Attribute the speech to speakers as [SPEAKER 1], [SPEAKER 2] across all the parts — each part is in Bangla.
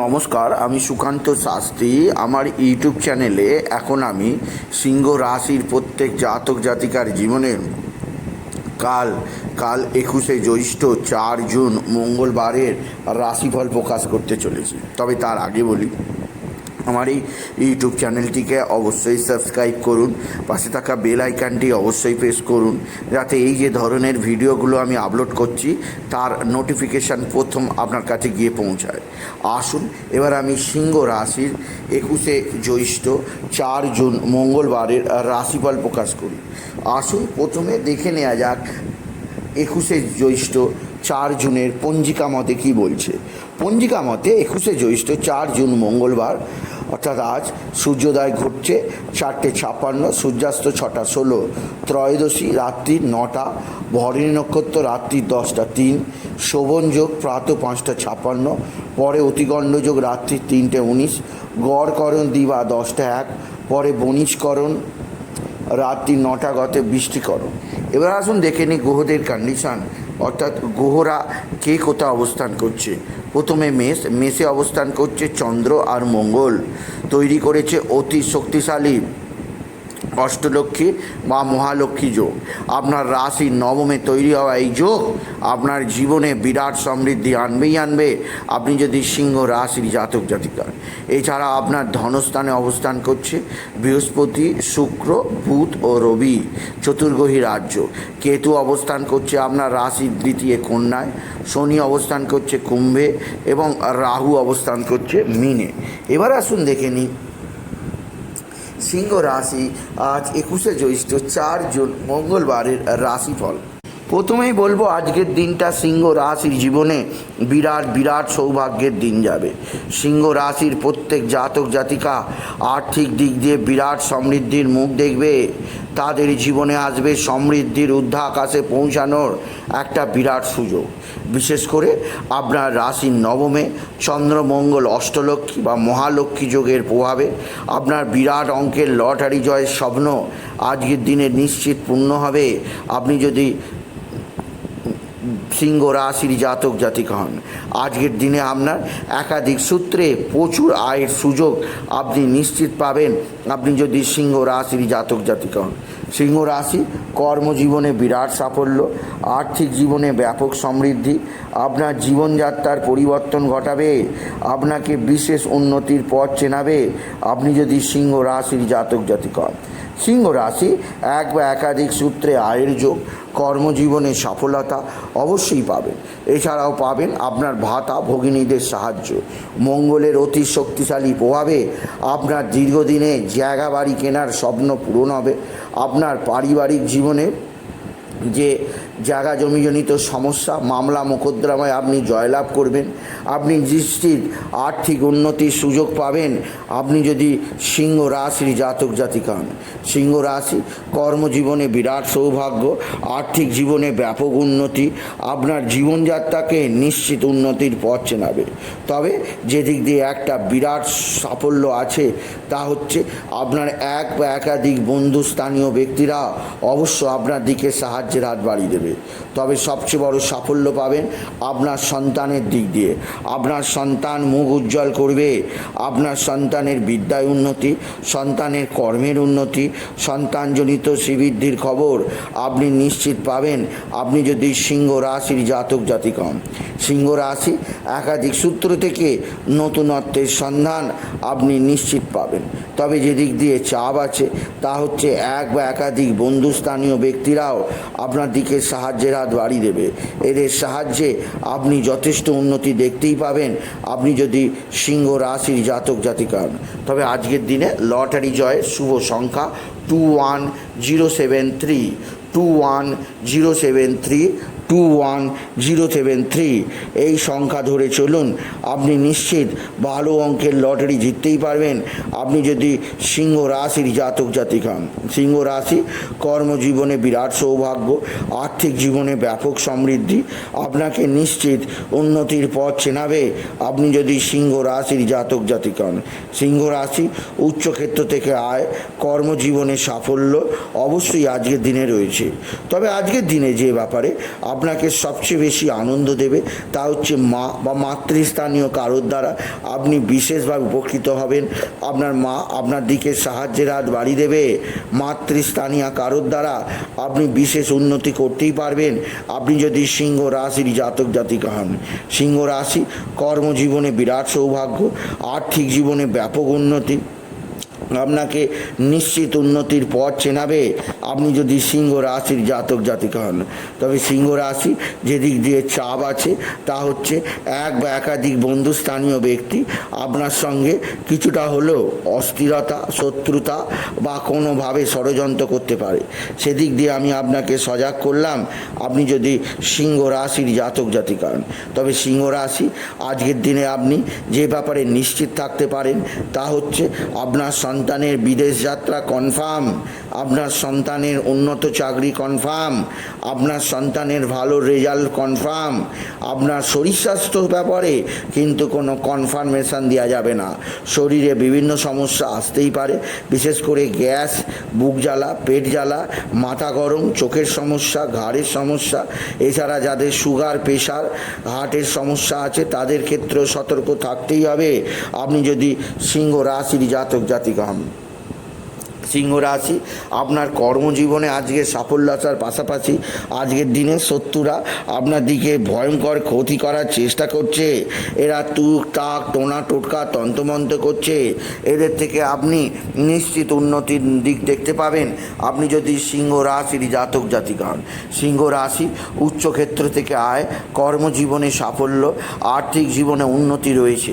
[SPEAKER 1] নমস্কার, আমি সুকান্ত শাস্ত্রী। আমার ইউটিউব চ্যানেলে এখন আমি সিংহ রাশির প্রত্যেক জাতক জাতিকার জীবনে কাল কাল একুশে জ্যৈষ্ঠ চার জুন মঙ্গলবারের রাশিফল প্রকাশ করতে চলেছি। তবে তার আগে বলি আমার এই ইউটিউব চ্যানেলটিকে অবশ্যই সাবস্ক্রাইব করুন। পাশে থাকা বেল আইকনটি অবশ্যই প্রেস করুন। যাতে এই যে ধরনের ভিডিওগুলো আমি আপলোড করছি, তার নোটিফিকেশান প্রথম আপনার কাছে গিয়ে পৌঁছায়। আসুন, এবার আমি সিংহ রাশির একুশে জ্যৈষ্ঠ চার জুন মঙ্গলবারের রাশিফল প্রকাশ করি। আসুন, প্রথমে দেখে নেওয়া যাক একুশে জ্যৈষ্ঠ চার জুনের পঞ্জিকা মতে কী বলছে। পঞ্জিকা মতে একুশে জ্যৈষ্ঠ চার জুন মঙ্গলবার অর্থাৎ আজ সূর্যোদয় ঘটছে চারটে ছাপ্পান্ন, সূর্যাস্ত ছটা ষোলো, ত্রয়োদশী রাত্রি নটা ভরণী নক্ষত্র রাত্রি দশটা তিন, শোভন যোগ প্রাত পাঁচটা ছাপ্পান্ন, পরে অতিগণ্ড যোগ রাত্রি তিনটে উনিশ, গড়করণ দিবা দশটা এক, পরে বণিজকরণ রাত্রি নটা গতে বৃষ্টিকরণ। এবার আসুন দেখে নিই গ্রহদের কন্ডিশান অর্থাৎ গ্রহরা কে কোথায় অবস্থান করছে? প্রথমে মেষ, মেষে অবস্থান করছে চন্দ্র আর মঙ্গল। তৈরি করেছে অতি শক্তিশালী। অষ্টলক্ষ্মী বা মহালক্ষ্মী যোগ। আপনার রাশি নবমে তৈরি হওয়া এই যোগ আপনার জীবনে বিরাট সমৃদ্ধি আনবেই আনবে। আপনি যদি সিংহ রাশির জাতক জাতিকা এছাড়া আপনার ধনস্থানে অবস্থান করছে বৃহস্পতি, শুক্র, বুধ ও রবি চতুর্গ্রহী রাজ্য। কেতু অবস্থান করছে আপনার রাশির দ্বিতীয় কন্যায়। শনি অবস্থান করছে কুম্ভে এবং রাহু অবস্থান করছে মিনে। এবার আসুন দেখে নিই সিংহ রাশি আজ একুশে জ্যৈষ্ঠ চার জুন মঙ্গলবারের রাশিফল। প্রথমেই বলব, আজকের দিনটা সিংহ রাশির জীবনে বিরাট বিরাট সৌভাগ্যের দিন যাবে। সিংহ রাশির প্রত্যেক জাতক, জাতিকা আর্থিক দিক দিয়ে বিরাট সমৃদ্ধির মুখ দেখবে। তাদের জীবনে আসবে সমৃদ্ধির ঊর্ধ্বাকাশে পৌঁছানোর একটা বিরাট সুযোগ। বিশেষ করে আপনার রাশির নবমে চন্দ্রমঙ্গল অষ্টলক্ষ্মী বা মহালক্ষ্মী যোগের প্রভাবে আপনার বিরাট অঙ্কের লটারি জয়ের স্বপ্ন আজকের দিনে নিশ্চিত পূর্ণ হবে। আপনি যদি সিংহ রাশির জাতক জাতিক হন। আজকের দিনে আপনার একাধিক সূত্রে প্রচুর আয়ের সুযোগ আপনি নিশ্চিত পাবেন। আপনি যদি সিংহ রাশির জাতক জাতিক হন, সিংহ রাশি কর্মজীবনে বিরাট সাফল্য, আর্থিক জীবনে ব্যাপক সমৃদ্ধি, আপনার জীবনযাত্রার পরিবর্তন ঘটাবে, আপনাকে বিশেষ উন্নতির পথ চেনাবে, আপনি যদি সিংহ রাশির জাতক জাতিকা হন সিংহ রাশি এক বা একাধিক সূত্রে আয়ের যোগ, কর্মজীবনে সফলতা অবশ্যই পাবেন। এছাড়াও পাবেন আপনার ভাতা, ভগিনীদের সাহায্য, মঙ্গলের অতি শক্তিশালী প্রভাবে আপনার দীর্ঘদিনে জায়গা বাড়ি কেনার স্বপ্ন পূরণ হবে, আপনার পারিবারিক জীবনে যে জায়গা জমিজনিত সমস্যা, মামলা, মোকদ্দমায় আপনি জয়লাভ করবেন। আপনি নিশ্চিত আর্থিক উন্নতির সুযোগ পাবেন। আপনি যদি সিংহ রাশির জাতক জাতিকা হন সিংহ রাশি কর্মজীবনে বিরাট সৌভাগ্য, আর্থিক জীবনে ব্যাপক উন্নতি, আপনার জীবনযাত্রাকে নিশ্চিত উন্নতির পথ চেনাবে। তবে যেদিক দিয়ে একটা বিরাট সাফল্য আছে, তা হচ্ছে আপনার এক বা একাধিক বন্ধু স্থানীয় ব্যক্তিরা অবশ্য আপনার দিকে সাহায্যের হাত বাড়িয়ে দেবে। তবে সবচেয়ে বড় সাফল্য পাবেন আপনার সন্তানের দিক দিয়ে। আপনার সন্তান মুখ উজ্জ্বল করবে, আপনার সন্তানের বিদ্যায় উন্নতি, সন্তানের কর্মের উন্নতি, সন্তানজনিত শ্রীবৃদ্ধির খবর আপনি নিশ্চিত পাবেন। আপনি যদি সিংহ রাশির জাতক জাতিক হন, সিংহ রাশি একাধিক সূত্র থেকে নতুনত্বের সন্ধান আপনি নিশ্চিত পাবেন। তবে যেদিক দিয়ে চাপ আছে, তা হচ্ছে এক বা একাধিক বন্ধুস্থানীয় ব্যক্তিরাও আপনার দিকে সাহায্যের হাত বাড়িয়ে দেবে। এদের সাহায্যে আপনি যথেষ্ট উন্নতি দেখতেই পাবেন। আপনি যদি সিংহ রাশির জাতক জাতিকা হন তবে আজকের দিনে লটারি জয়ের শুভ সংখ্যা two one zero seven three two one zero seven three two one zero seven three এই সংখ্যা ধরে চলুন, আপনি নিশ্চিত ভালো অঙ্কের লটারি জিততেই পারবেন। আপনি যদি সিংহ রাশির জাতক জাতিক হন, সিংহ রাশি কর্মজীবনে বিরাট সৌভাগ্য, আর্থিক জীবনে ব্যাপক সমৃদ্ধি, আপনাকে নিশ্চিত উন্নতির পথ চেনাবে। আপনি যদি সিংহ রাশির জাতক জাতিক হন, সিংহ রাশি উচ্চক্ষেত্র থেকে আয়, কর্মজীবনে সাফল্য অবশ্যই আজকের দিনে রয়েছে। তবে আজকের দিনে যে ব্যাপারে আপনি আপনাকে সবচেয়ে বেশি আনন্দ দেবে। তা হচ্ছে মা বা মাতৃস্থানীয় কারোর দ্বারা আপনি বিশেষভাবে উপকৃত হবেন। আপনার মা আপনার দিকে সাহায্যের হাত বাড়িয়ে দেবে। মাতৃস্থানীয় কারোর দ্বারা আপনি বিশেষ উন্নতি করতেই পারবেন। আপনি যদি সিংহ রাশির জাতক জাতিকা হন। সিংহ রাশি কর্মজীবনে বিরাট সৌভাগ্য, আর্থিক জীবনে ব্যাপক উন্নতি। আপনাকে নিশ্চিত উন্নতির পথ চেনাবে। আপনি যদি সিংহ রাশির জাতক জাতিকা হন, তবে সিংহ রাশি যেদিক দিয়ে চাপ আছে, তা হচ্ছে এক বা একাধিক বন্ধুস্থানীয় ব্যক্তি আপনার সঙ্গে কিছুটা হলেও অস্থিরতা, শত্রুতা বা কোনোভাবে ষড়যন্ত্র করতে পারে। সেদিক দিয়ে আমি আপনাকে সজাগ করলাম, আপনি যদি সিংহ রাশির জাতক জাতিকা হন, তবে সিংহ রাশি আজকের দিনে আপনি যে ব্যাপারে নিশ্চিত থাকতে পারেন, তা হচ্ছে আপনার সন্তানের বিদেশ যাত্রা কনফার্ম আপনার সন্তানের উন্নত চাকরি কনফার্ম, আপনার সন্তানের ভালো রেজাল্ট কনফার্ম, আপনার শরীর স্বাস্থ্য ব্যাপারে কিন্তু কোনো কনফার্মেশন দেওয়া যাবে না। শরীরে বিভিন্ন সমস্যা আসতেই পারে, বিশেষ করে গ্যাস, বুক জ্বালা, পেট জ্বালা, মাথা গরম, চোখের সমস্যা, ঘাড়ের সমস্যা, এছাড়া যাদের সুগার, প্রেশার, হার্টের সমস্যা আছে, তাদের ক্ষেত্রেও সতর্ক থাকতেই হবে। আপনি যদি সিংহ রাশির জাতক জাতিকা হন। সিংহ রাশি, আপনার কর্মজীবনে আজকে সাফল্য আসার পাশাপাশি আজকের দিনে শত্রুরা আপনার দিকে ভয়ঙ্কর ক্ষতি করার চেষ্টা করছে। এরা তুক, তাক, টোনা, টোটকা, তন্ত্রমন্ত্র করছে। এদের থেকে আপনি নিশ্চিত উন্নতির দিক দেখতে পাবেন। আপনি যদি সিংহ রাশির জাতক জাতিকা হন, সিংহ রাশি উচ্চক্ষেত্র থেকে আয়, কর্মজীবনে সাফল্য, আর্থিক জীবনে উন্নতি রয়েছে।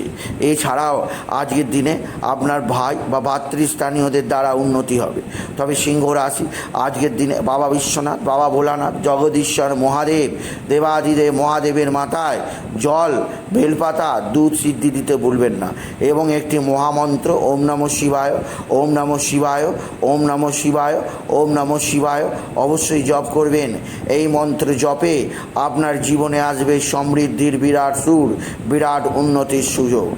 [SPEAKER 1] এছাড়াও আজকের দিনে আপনার ভাই বা ভাতৃস্থানীয়দের দ্বারা উন্নতি হবে। তবে সিংহ রাশি, আজকের দিনে বাবা বিশ্বনাথ, বাবা ভোলানাথ, জগদীশ্বর মহাদেব, দেবাদিদেব মহাদেবের মাথায় জল, বেলপাতা, দুধ সিদ্ধি দিতে ভুলবেন না। এবং একটি মহামন্ত্র, ওম নম শিবায়, ওম নম শিবায়, ওম নম শিবায়, ওম নম শিবায় অবশ্যই জপ করবেন। এই মন্ত্র জপে আপনার জীবনে আসবে সমৃদ্ধির বিরাট সুর, বিরাট উন্নতির সুযোগ।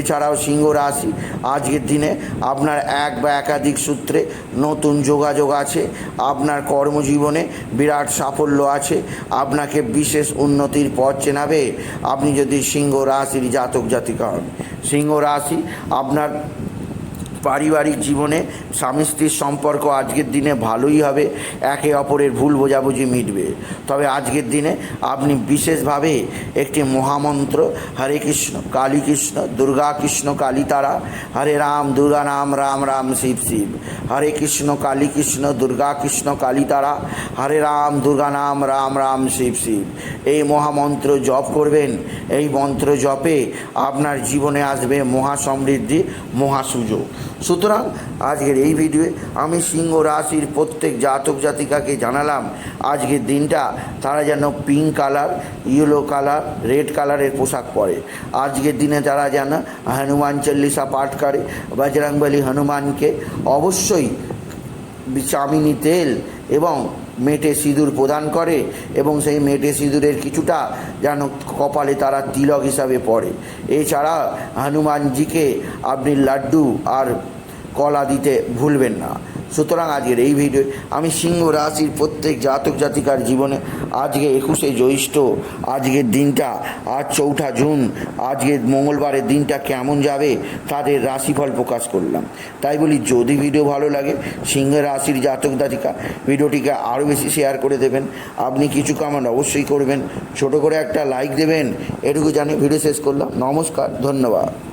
[SPEAKER 1] এছাড়াও সিংহ রাশি। আজকের দিনে আপনার এক বা একাধিক সূত্রে নতুন যোগাযোগ আছে। আপনার কর্মজীবনে বিরাট সাফল্য আছে। আপনাকে বিশেষ উন্নতির পথ চেনাবে। আপনি যদি সিংহ রাশির জাতক জাতিকা হন, সিংহ রাশি আপনার পারিবারিক জীবনে স্বামী স্ত্রীর সম্পর্ক আজকের দিনে ভালোই হবে, একে অপরের ভুল বোঝাবুঝি মিটবে। তবে আজকের দিনে আপনি বিশেষভাবে একটি মহামন্ত্র, হরে কৃষ্ণ, কালী কৃষ্ণ, দুর্গা কৃষ্ণ, কালী তারা, হরে রাম, দুর্গা নাম রাম রাম, শিব শিব। হরে কৃষ্ণ, কালী কৃষ্ণ, দুর্গা কৃষ্ণ, কালী তারা, হরে রাম, দুর্গা নাম রাম রাম, শিব শিব। এই মহামন্ত্র জপ করবেন এই মন্ত্র জপে আপনার জীবনে আসবে মহা সমৃদ্ধি মহা সুযোগ সুতরাং আজকের এই ভিডিওয়ে আমি সিংহ রাশির প্রত্যেক জাতক জাতিকাকে জানালাম, আজকের দিনটা তারা যেন pink colour yellow colour red কালারের পোশাক পরে। আজকের দিনে তারা যেন হনুমান চল্লিশা পাঠ করে, বজরংবলী হনুমানকে অবশ্যই চামিনি তেল এবং মেটে সিঁদুর প্রদান করে এবং সেই মেটে সিঁদুরের কিছুটা যেন কপালে তারা তিলক হিসাবে পড়ে। এছাড়া হনুমানজিকে আপনি লাড্ডু আর কলা দিতে ভুলবেন না। সুতরাং আজকের এই ভিডিও আমি সিংহ রাশির প্রত্যেক জাতক জাতিকার জীবনে আজকে একুশে জ্যৈষ্ঠ, আজকের দিনটা আজ চৌঠা জুন, আজকের মঙ্গলবারের দিনটা কেমন যাবে তাদের রাশিফল প্রকাশ করলাম। তাই বলি, যদি ভিডিও ভালো লাগে, সিংহ রাশির জাতক জাতিকা ভিডিওটিকে আরও বেশি শেয়ার করে দেবেন। আপনি কিছু কমেন্ট অবশ্যই করবেন। ছোট করে একটা লাইক দেবেন। এটুকু জানি ভিডিও শেষ করলাম। নমস্কার, ধন্যবাদ।